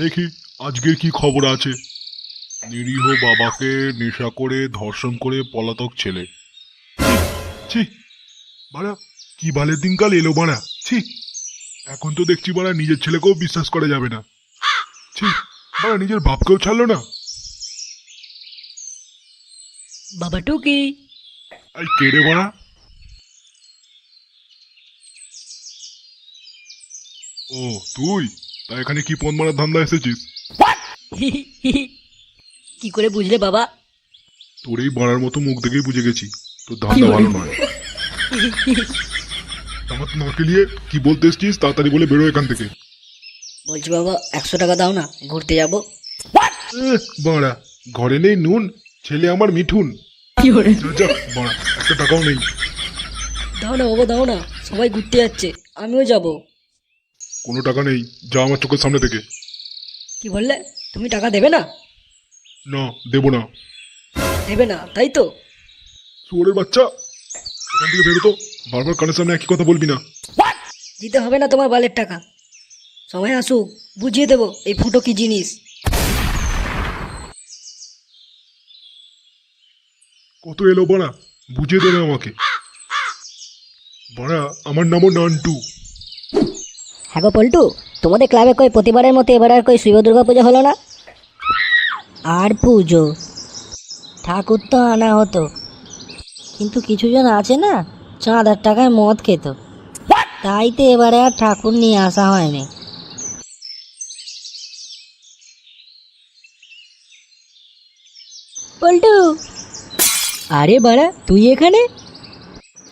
দেখি আজকের কি খবর আছে? নিরীহ বাবাকে নেশা করে ধর্ষণ করে পলাতক ছেলে। ছি বাড়া কি বালের দিনকাল এলো বাড়া। ছি এখন তো দেখছি বাড়া নিজের ছেলেকেও বিশ্বাস করা যাবে না। ছি বাড়া নিজের বাপকেও ছাড়লো না। বাবা টুকি। এই কেড়ে বাড়া? ও তুই? তা এখানে কি পন মারার ধান্দা এসেছিস? কি করে বুঝলে বাবা? তোর এই বাড়ার মতো মুখ দেখেই বুঝে গেছি। তোর ধান্দা ভালো নয়। আমার নাকে নিয়ে কি বলতে এসছিস তাড়াতাড়ি বলে বেরো এখান থেকে। বলছি বাবা একশো টাকা দাও না ঘুরতে যাব। বাড়া। ঘরে নেই নুন ছেলে আমার মিঠুন। যা, যা বাড়া একটা টাকাও নেই। দাও না বাবা দাও না সবাই ঘুরতে যাচ্ছে আমিও যাব। কোনো টাকা নেই যা আমার চোখের সামনে থেকে কি বললে? তুমি টাকা দেবে না? না দেবো না। দেবে না তাই তো। শুয়োরের বাচ্চা? এখান থেকে বেরো তো বারবার কানের সামনে একই কথা বলবি না। দিতে হবে না তোমার বালের টাকা। সময় আসুক বুঝিয়ে দেবো এই ফুটো কি জিনিস। কত এলো বাড়া বুঝিয়ে দেবে আমাকে। বাড়া আমার নামও নান্টু। হ্যাঁ গো পল্টু তোমাদের ক্লাবে কই প্রতিবারের মতো এবার আর কই শিব দুর্গা পুজো হলো না? আর পুজো? ঠাকুর তো আনা হতো। কিন্তু কিছু জন আছে না চাঁদার টাকায় মদ খেত। তাই তো এবারে আর ঠাকুর নিয়ে আসা হয়নি। পল্টু! আরে বাড়া তুই এখানে?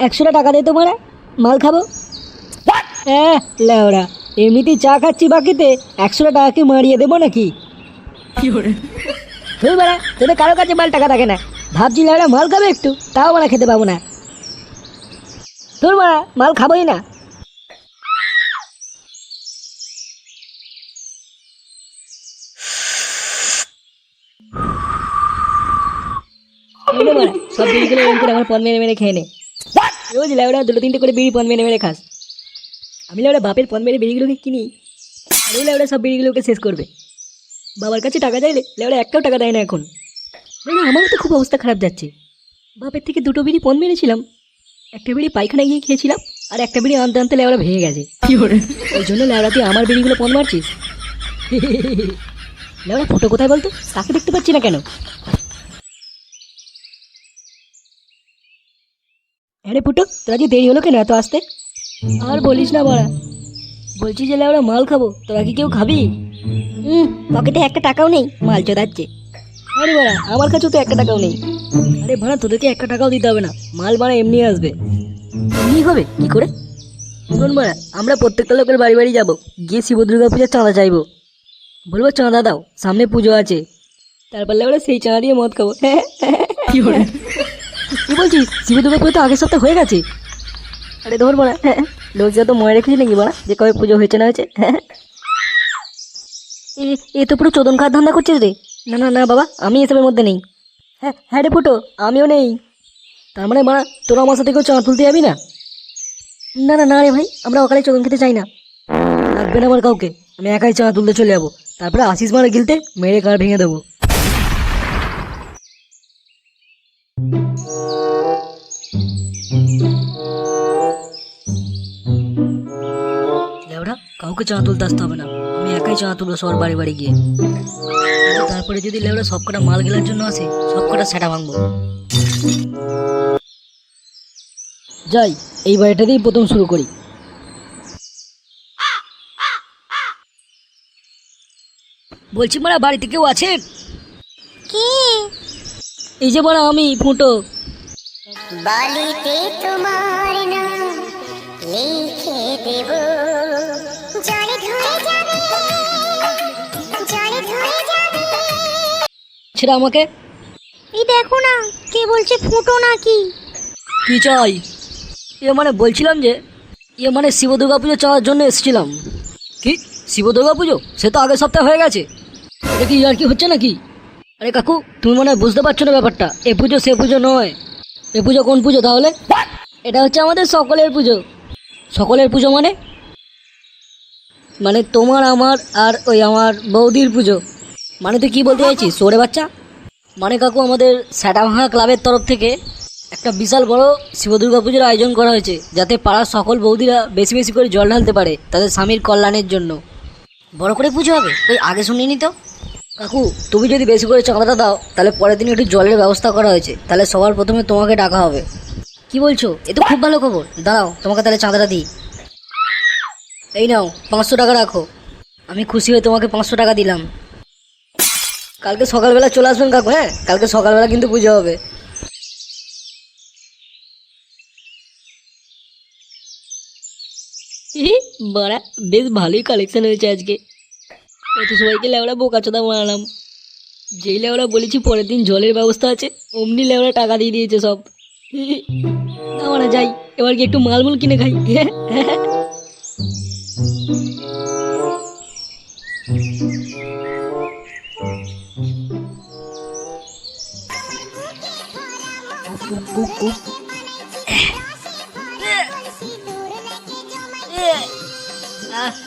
একশোটা টাকা দে তো বাড়া মাল খাব। হ্যাঁ লেওরা এমনিতেই চা খাচ্ছি বাকিতে একশো টাকা কি মারিয়ে দেবো নাকি? তুই বেড়া তোদের কারও কাছে মাল টাকা থাকে না। ভাবছি লেওরা মাল খাবে একটু তাও মারা খেতে পাবো না। তোর মারা মাল খাবোই না। সব বিড়িগুলো এরকম করে আমার পন মেরে মেরে খেয়ে নে। রোজ লেওড়া দুটো তিনটে করে বিড়ি পন মেরে মেরে খাস। আমি লেওড়া বাপের পন মেরে বিড়িগুলোকে কিনি। আর ওই লেওড়া সব বিড়িগুলোকে শেষ করবে। বাবার কাছে টাকা চাইলে লেওড়া একটাও টাকা দেয় না এখন। লেওড়া আমারও তো খুব অবস্থা খারাপ যাচ্ছে। বাপের থেকে দুটো বিড়ি পন মেরেছিলাম। একটা বিড়ি পায়খানায় গিয়ে খেয়েছিলাম আর একটা বিড়ি আনতে আনতে লেওড়া ভেঙে গেছে। কী করে? ওই জন্য লেওড়া তুই আমার বিড়িগুলো পন মারছিস? লেওড়া ফটো কোথায় বলতো? তাকে দেখতে পাচ্ছি না কেন? আরে ফুটো তোরা যে দেরি হলো কেন এত আসতে? আর বলিস না বাড়া। বলছি যে আমরা মাল খাব তোরা কি কেউ খাবি? হুম পকেটে একটা টাকাও নেই মাল চোদাচ্ছে আরে বাড়া আমার কাছেও তো একটা টাকাও নেই। আরে ভাড়া তোদেরকে একটা টাকাও দিতে হবে না মাল বাড়া এমনি আসবে। এমনি হবে? কি করে? শোন বাড়া আমরা প্রত্যেকটা লোকের বাড়ি বাড়ি যাব গিয়ে শিব দুর্গা পূজার চাঁদা চাইব। বলব চাঁদা দাও সামনে পুজো আছে। তারপর আমরা সেই চাঁদা দিয়ে মদ খাব। কি বলছিস? শিব দুর্গা পুজো তো আগের সপ্তাহে হয়ে গেছে। আরে ধর বড়া। হ্যাঁ লোক যত মনে রেখেছি নাকি বড়া? যে কবে পুজো হয়েছে না হয়েছে? হ্যাঁ এ তো পুরো চোদন খাওয়ার ধান্দা করছিস রে। না না না, বাবা, আমি এসবের মধ্যে নেই। হ্যাঁ হ্যাঁ রে ফুটো, আমিও নেই। তার মানে বাড়া তোরা আমার সাথে কেউ চাঁদ তুলতে যাবি না? না না না রে ভাই, আমরা ওখানে চোদন খেতে চাই না। লাগবে না আমার কাউকে। আমি একাই চাঁদ তুলতে চলে যাব। তারপরে আশিস মারা গিলতে মেরে কার ভেঙে দেবো। কাউকে চা তুলতে আসতে হবে না। আমি একাই চা তুলবো সবার বাড়ি বাড়ি গিয়ে। তারপরে যদি লেওড়া সব কটা মাল গেলার জন্য আসে সব কটা সেটা ভাঙবো। যাই এই বাড়িটা দিয়েই প্রথম শুরু করি। বলছি মারা বাড়িতে কেউ আছেন কি? এই যে বড় আমি ফুটো। বালিতে তোমার নাম লিখে দেব। সেটা আমাকে? এই দেখো না কে বলছে ফুটো নাকি? কি চাই? এ মানে বলছিলাম যে এ মানে শিব দুর্গা পুজো চাওয়ার জন্য এসেছিলাম। কি? শিব দুর্গা পুজো? সে তো আগের সপ্তাহে হয়ে গেছে। এটা কি আর কি হচ্ছে নাকি? আরে কাকু তুমি মনে হয় বুঝতে পারছ না ব্যাপারটা। এ পুজো সে পুজো নয়। এ পুজো কোন পুজো তাহলে? এটা হচ্ছে আমাদের সকলের পুজো। সকলের পুজো মানে? মানে তোমার আমার আর ওই আমার বৌদির পুজো। মানে তুই কি বলতে চাইছিস? সোরে বাচ্চা। মানে কাকু, আমাদের স্যাটাভাঙা ক্লাবের তরফ থেকে একটা বিশাল বড় শিব দুর্গা পুজোর আয়োজন করা হয়েছে, যাতে পাড়ার সকল বৌদিরা বেশি বেশি করে জল ঢালতে পারে তাদের স্বামীর কল্যাণের জন্য। বড় করে পুজো হবে? ওই আগে শুনিনি তো। কাকু, তুমি যদি বেশি করে চাঁদাটা দাও, তাহলে পরের দিন একটু জলের ব্যবস্থা করা হয়েছে। তাহলে সবার প্রথমে তোমাকে ডাকা হবে। কি বলছো? এ তো খুব ভালো খবর। দাঁড়াও, তোমাকে তাহলে চাঁদাটা দিই। এই নাও, পাঁচশো টাকা রাখো। আমি খুশি হয়ে তোমাকে পাঁচশো টাকা দিলাম। কালকে সকালবেলা চলে আসবেন কাকু হ্যাঁ? কালকে সকালবেলা কিন্তু পুজো হবে। বাড়া, বেশ ভালোই কালেকশন হয়েছে আজকে। কত সবাইকে লেবড়া বোকা চোদা বানালাম যেই লেবড়া বলেছি পরের দিন জলের ব্যবস্থা আছে, অমনি লেবড়া টাকা দিয়ে দিয়েছে সব। না মারা যাই, এবার কি একটু মালমুল কিনে খাই? আহ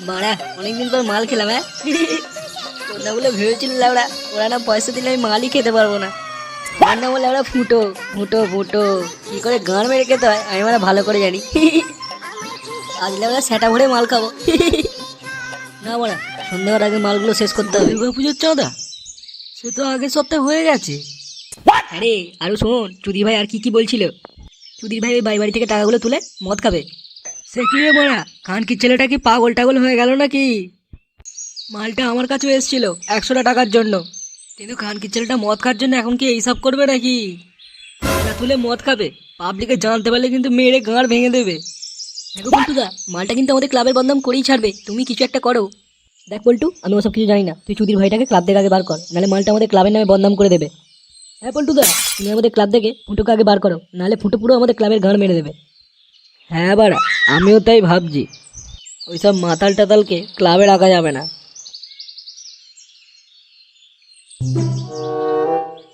বাড়া, অনেকদিন পর মাল খেলাম হ্যাঁ? তোরা বলে ভেবেছিল লাউড়া ওরা না পয়সা দিলে আমি মালই খেতে পারব না। নাম বলে ওরা ফুটো ফুটো ফুটো। কি করে গান মেরে খেতে হয়, আমি মানে ভালো করে জানি। আজ ওরা সেটা ভরে মাল খাব। না বড়া, সন্ধ্যার আগে মালগুলো শেষ করতে হবে। দুর্গা পুজোর চাঁদা? সে তো আগের সপ্তাহে হয়ে গেছে। আরে, আরও শোন চুদি ভাই আর কি কি বলছিল? চুদির ভাই ওই বাড়ি থেকে টাকাগুলো তুলে মদ খাবে। সে কি রে বড়া কানকির ছেলেটা কি পাগল টাগল হয়ে গেল নাকি? মালটা আমার কাছেও এসেছিল, একশোটা টাকার জন্য। কিন্তু কানকির ছেলেটা মদ খাওয়ার জন্য এখন কি এইসব করবে নাকি? তুলে মদ খাবে পাবলিকে জানতে পারলে কিন্তু মেরে গাঁড় ভেঙে দেবে। দেখো পল্টুদা মালটা কিন্তু আমাদের ক্লাবের বদনাম করেই ছাড়বে, তুমি কিছু একটা করো। দেখ পল্টু আমি ওসব কিছু জানি না, তুই চুদির ভাইটাকে ক্লাব থেকে আগে বার কর, নাহলে মালটা আমাদের ক্লাবের নামে বদনাম করে দেবে। হ্যাঁ পল্টুদা তুমি আমাদের ক্লাব থেকে ফুটোকে আগে বার করো নাহলে ফুটো পুরো আমাদের ক্লাবের গাঁড় মেরে দেবে। হ্যাঁ বাড়া আমিও তাই ভাবছি। ওইসব মাতাল টাতালকে ক্লাবে রাখা যাবে না।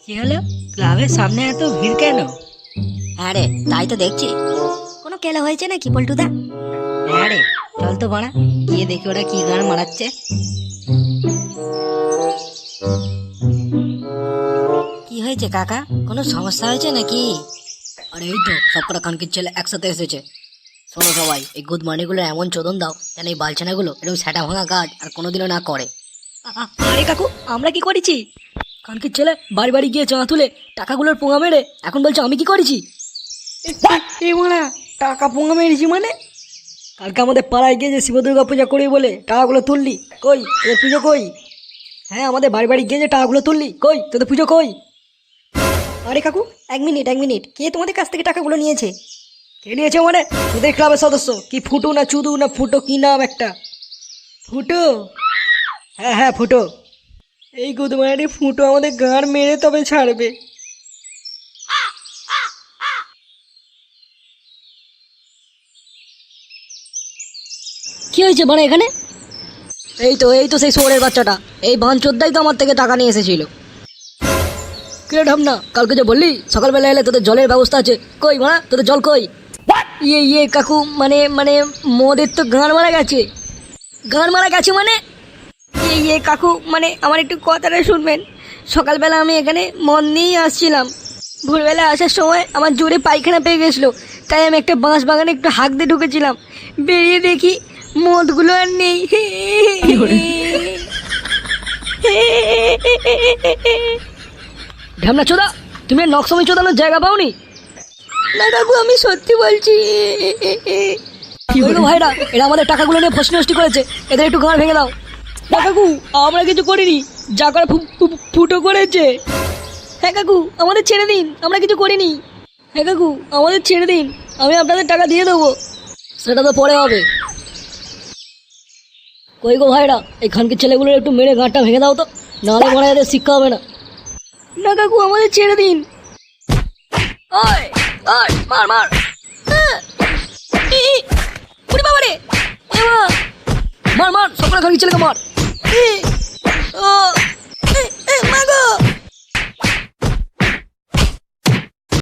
কি হলো? ক্লাবের সামনে এত ভিড় কেন? হ্যাঁ রে তাই তো দেখছি। কোনো কেলা হয়েছে নাকি পল্টুদা হ্যাঁ রে চল তো বাড়া গিয়ে দেখি ওরা কি গান মারাচ্ছে। কি হয়েছে, কাকা? কোনো সমস্যা হয়েছে নাকি? আরে এই তো, সব কটা কানকির ছেলে একসাথে এসেছে। শোনো সবাই, এই গুড মানিগুলো এমন চোদন দাও যেন এই বালছানাগুলো এরকম সেটা ভাঙা কাজ আর কোনোদিনও না করে। আরে কাকু, আমরা কি করেছি? কানকির ছেলে বাড়ি বাড়ি গিয়ে চাঁদা তুলে টাকাগুলোর পোঙা মেরে এখন বলছে আমি কি করেছি? টাকা পোঙা মেরেছি মানে? কালকে আমাদের পাড়ায় গিয়ে যে শিব দুর্গা পূজা করি বলে টাকাগুলো তুললি, কই, তোদের পুজো কই? হ্যাঁ আমাদের বাড়ি বাড়ি গিয়ে যে টাকাগুলো তুললি, কই, তোদের পুজো কই? আরে কাকু এক মিনিট এক মিনিট। কে তোমাদের কাছ থেকে টাকাগুলো নিয়েছে? কে নিয়েছে মানে? তোদের ক্লাবের সদস্য। কি ফুটো না চুদু না ফুটো কি নাম একটা? ফুটো? হ্যাঁ হ্যাঁ ফুটো। এই গুদমারি ফুটো আমাদের গাঁড় মেরে তবে ছাড়বে। কি হয়েছে মানে এখানে? এই তো এই তো সেই শোরের বাচ্চাটা। এই বাঞ্চোদ্দাই তো আমার থেকে টাকা নিয়ে এসেছিল। কিরে ঢামনা কালকে যে বললি সকালবেলা এলে তোদের জলের ব্যবস্থা আছে। কই মা তোদের জল কই? ইয়ে ইয়ে কাকু মানে মানে মদের তো গান মারা গেছে। গান মারা গেছে মানে? ইয়ে ইয়ে কাকু মানে আমার একটু কথাটা শুনবেন। সকালবেলা আমি এখানে মদ নিয়েই আসছিলাম। ভোরবেলা আসার সময় আমার জোরে পায়খানা পেয়ে গেছিল। তাই আমি একটা বাঁশ বাগানে একটু হাঁক দিয়ে ঢুকেছিলাম। বেরিয়ে দেখি মদগুলো আর নেই। ঢামনা চোদা তুমি নকশমি চোদানোর জায়গা পাওনি? না কাকু আমি সত্যি বলছি। ওই তো ভাইরা? এরা আমাদের টাকাগুলো নিয়ে ফসি নষ্টি করেছে। এদের একটু গাঁড় ভেঙে দাও। না কাকু আমরা কিছু করিনি। যা করে ফুটো করেছে। হ্যাঁ কাকু আমাদের ছেড়ে দিন। আমরা কিছু করিনি। হ্যাঁ কাকু আমাদের ছেড়ে দিন। আমি আপনাদের টাকা দিয়ে দেবো। সেটা তো পরে হবে। কই গো ভাইরা এখানকার ছেলেগুলোর একটু মেরে গাঁটটা ভেঙে দাও তো। নাহলে মারা এদের শিক্ষা হবে না। না কাকু আমাদের ছেড়ে দিন। ওই ওই মার মার। ওরে বাবা রে। মার মার সকলে খানকি ছেলেকে মার। ও এ, এ, মা গো।